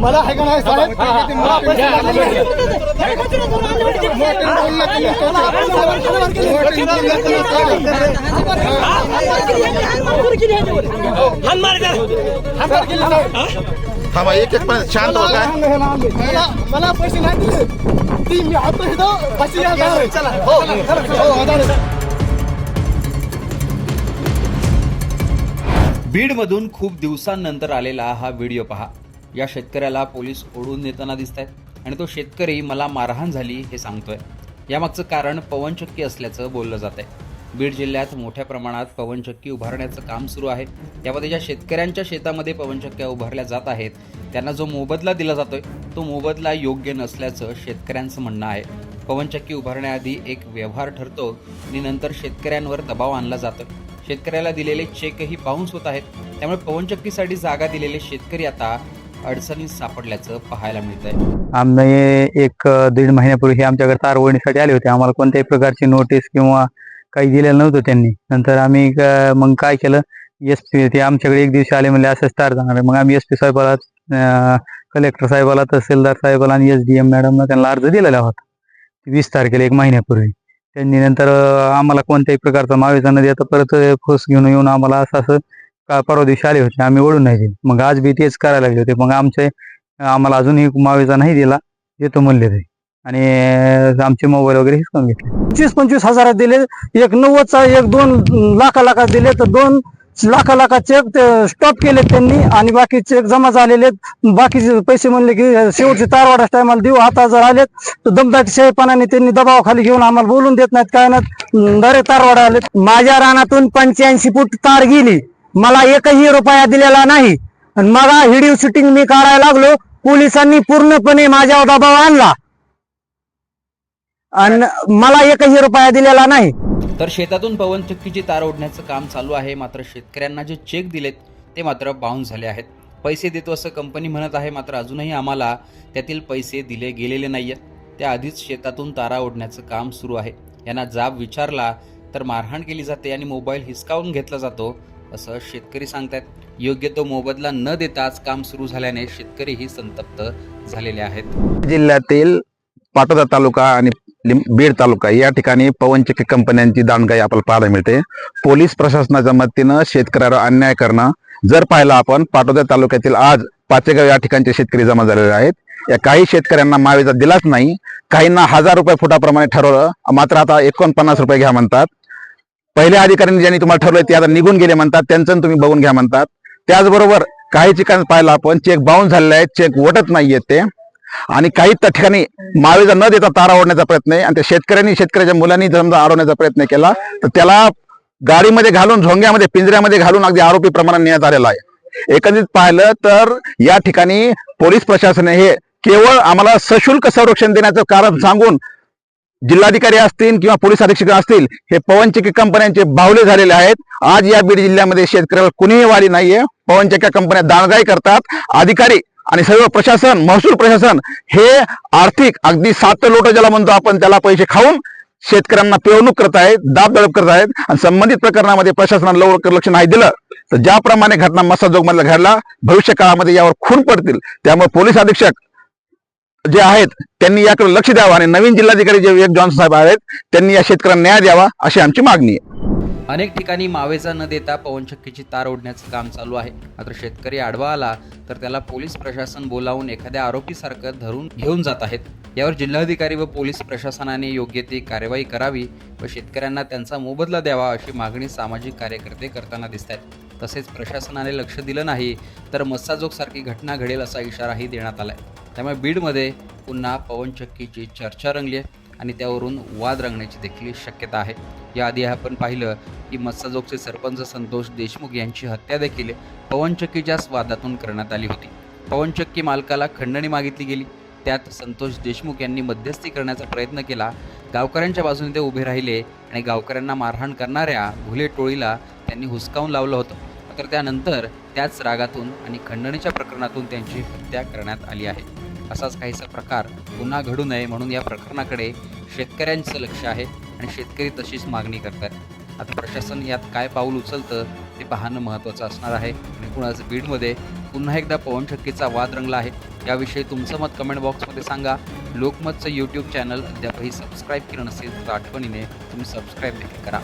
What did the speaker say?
मला आहे का नाही साहेब थांबा एक एक पण शांत हो काय मला मला पैसे नाही दिले ती मी आता इथं. चला हो बीडमधून खूप दिवसांनंतर आलेला हा व्हिडिओ पहा. या शेतकऱ्याला पोलीस ओढून नेताना दिसत आहेत आणि तो शेतकरी मला मारहाण झाली हे सांगतोय. यामागचं कारण पवनचक्की असल्याचं बोललं जात आहे बीड जिल्ह्यात मोठ्या प्रमाणात पवनचक्की उभारण्याचं काम सुरू आहे. यामध्ये ज्या शेतकऱ्यांच्या शेतामध्ये पवनचक्क्या उभारल्या जात आहेत त्यांना जो मोबदला दिला जातोय तो मोबदला योग्य नसल्याचं शेतकऱ्यांचं म्हणणं आहे. पवनचक्की उभारण्याआधी एक व्यवहार ठरतो आणि नंतर शेतकऱ्यांवर दबाव आणला जातो शेतकऱ्याला दिलेले चेकही बाउन्स होत आहेत. त्यामुळे पवनचक्कीसाठी जागा दिलेले शेतकरी आता अडचणीत सापडल्याचं पाहायला मिळत आहे आम्ही एक दीड महिन्यापूर्वी हे आमच्याकडे तारवणीसाठी आले होते. आम्हाला कोणत्याही प्रकारची नोटीस किंवा काही दिलेलं नव्हतं त्यांनी. नंतर आम्ही मग काय केलं? एस पी ते आमच्याकडे एक दिवशी आले म्हणजे असं स्टार जाणार मग आम्ही एस पी साहेबाला कलेक्टर साहेबाला तहसीलदार साहेबाला आणि एस डी एम मॅडमला त्यांना अर्ज दिलेला होता. वीस तारखेला एक महिन्यापूर्वी. त्यांनी नंतर आम्हाला कोणत्याही प्रकारचा मावेचा न देता परत फुस घेऊन येऊन आम्हाला असं असं का परवा दिवशी आले होते. आम्ही ओढून नाही दिले. मग आज बी तेच करायला लागले होते. मग आमचे आम्हाला अजूनही मावेचा नाही दिला. देतो म्हणले ते. आणि आमचे मोबाईल वगैरे हिसकावून घेतले. पंचवीस पंचवीस हजारात दिले. एक नव्वदचा एक दोन लाखा लाखात दिले. तर दोन लाखा लाखा चेक स्टॉप केले त्यांनी आणि बाकी चेक जमा झालेले बाकीचे पैसे म्हणले की शेवटचे तारवाडा टायमाला देऊ. आता जर आलेत तर दमदाटी शेळपणाने त्यांनी दबावाखाली घेऊन आम्हाला बोलून देत नाहीत. काय नाही दरे तारवाडा आले माझ्या रानातून पंच्याऐंशी फूट तार गेली. मला एकही रुपया दिलेला नाही. आणि मला व्हिडिओ शूटिंग मी काढायला लागलो. पोलिसांनी पूर्णपणे माझ्यावर दबाव आणला. आणि मला एकही रुपया दिलेला नाही. तर शेतातून पवनचक्कीची तार ओढण्याचं काम चालू आहे. मात्र शेतकऱ्यांना जे चेक दिलेत ते मात्र बाउन्स झाले आहेत. पैसे देतो असं कंपनी म्हणत आहे मात्र अजूनही आम्हाला त्यातील पैसे दिले गेलेले नाही आहेत त्याआधीच शेतातून तारा ओढण्याचं काम सुरू आहे. यांना जाब विचारला तर मारहाण केली जाते आणि मोबाईल हिसकावून घेतला जातो असं शेतकरी सांगतायत. योग्य तो मोबदला न देताच काम सुरू झाल्याने शेतकरीही संतप्त झालेले आहेत. जिल्ह्यातील पाटोदा तालुका आणि बीड तालुका या ठिकाणी पवनचक्की कंपन्यांची दांडगाई आपल्याला पाहायला मिळते. पोलीस प्रशासनाच्या मदतीनं शेतकऱ्यावर अन्याय करणं. जर पाहिलं आपण पाटोदा तालुक्यातील आज पाचेगाव या ठिकाणचे शेतकरी जमा झालेले आहेत. या काही शेतकऱ्यांना मावेजा दिलाच नाही. काहींना हजार रुपये फुटाप्रमाणे ठरवलं. मात्र आता एकोणपन्नास रुपये घ्या म्हणतात. पहिल्या अधिकाऱ्यांनी ज्यांनी तुम्हाला ठरवलं ते आता निघून गेले म्हणतात. त्यांचं तुम्ही बघून घ्या म्हणतात. त्याचबरोबर काही ठिकाणी पाहिलं आपण चेक बाउन्स झालेले आहेत. चेक वटत नाहीयेत ते. आणि काही त्या ठिकाणी मावेजा न देता तारा ओढण्याचा प्रयत्न आहे. आणि त्या शेतकऱ्यांनी शेतकऱ्याच्या मुलांनी समजा अडवण्याचा प्रयत्न केला तर त्याला गाडीमध्ये घालून झोंग्यामध्ये पिंजऱ्यामध्ये घालून अगदी आरोपी प्रमाणात नेण्यात आलेला आहे. एकंदरीत पाहिलं तर या ठिकाणी पोलीस प्रशासन हे केवळ आम्हाला सशुल्क संरक्षण देण्याचं कारण सांगून जिल्हाधिकारी असतील किंवा पोलीस अधीक्षक असतील हे पवनचक्की कंपन्यांचे बावले झालेले आहेत. आज या बीड जिल्ह्यामध्ये शेतकऱ्याला कुणीही वाली नाहीये. पवनचक्क्या कंपन्या दाणगाई करतात. अधिकारी आणि सर्व प्रशासन महसूल प्रशासन हे आर्थिक अगदी सात लोट ज्याला म्हणतो आपण त्याला पैसे खाऊन शेतकऱ्यांना पिळवणूक करत आहेत दाब दडप करत आहेत आणि संबंधित प्रकरणामध्ये प्रशासनानं लवकर लक्ष नाही दिलं तर ज्याप्रमाणे घटना मसाजोगमधला घडला भविष्य काळामध्ये यावर खून पडतील. त्यामुळे पोलीस अधीक्षक जे आहेत त्यांनी याकडे लक्ष द्यावं आणि नवीन जिल्हाधिकारी जे विवेक जॉन्सन साहेब आहेत त्यांनी या शेतकऱ्यांना न्याय द्यावा अशी आमची मागणी आहे. अनेक ठिकाणी मावेजा न देता पवनचक्कीची तार ओढण्याचं काम चालू आहे. मात्र शेतकरी आडवा आला तर त्याला पोलीस प्रशासन बोलावून एखाद्या आरोपीसारखं धरून घेऊन जात आहेत. यावर जिल्हाधिकारी व पोलीस प्रशासनाने योग्य ती कार्यवाही करावी व शेतकऱ्यांना त्यांचा मोबदला द्यावा अशी मागणी सामाजिक कार्यकर्ते करताना दिसत आहेत तसेच प्रशासनाने लक्ष दिलं नाही तर मस्साजोगसारखी घटना घडेल असा इशाराही देण्यात आलाय. त्यामुळे बीडमध्ये पुन्हा पवनचक्कीची चर्चा रंगली आहे. आणि त्यावरून वाद रंगण्याची देखील शक्यता आहे. याआधी आपण पाहिलं की मस्साजोगचे सरपंच संतोष देशमुख यांची हत्या देखील पवनचक्कीच्याच वादातून करण्यात आली होती. पवनचक्की मालकाला खंडणी मागितली गेली. त्यात संतोष देशमुख यांनी मध्यस्थी करण्याचा प्रयत्न केला. गावकऱ्यांच्या बाजूने ते उभे राहिले आणि गावकऱ्यांना मारहाण करणाऱ्या भुले टोळीला त्यांनी हुसकावून लावलं होतं. मात्र त्यानंतर त्याच रागातून आणि खंडणीच्या प्रकरणातून त्यांची हत्या करण्यात आली आहे. असाच काहीसा प्रकार पुन्हा घडू नये म्हणून या प्रकरणाकडे शेतकऱ्यांचं लक्ष आहे आणि शेतकरी तशीच मागणी करतात आता प्रशासन यात काय पाऊल उचलतं ते पाहणं महत्त्वाचं असणार आहे. एकूणच बीडमध्ये पुन्हा एकदा पवनशक्तीचा वाद रंगला आहे. याविषयी तुमचं मत कमेंट बॉक्समध्ये सांगा. लोकमतचं यूट्यूब चॅनल अद्यापही सबस्क्राईब केलं नसेल तर आठवणीने तुम्ही सबस्क्राईब देखील करा.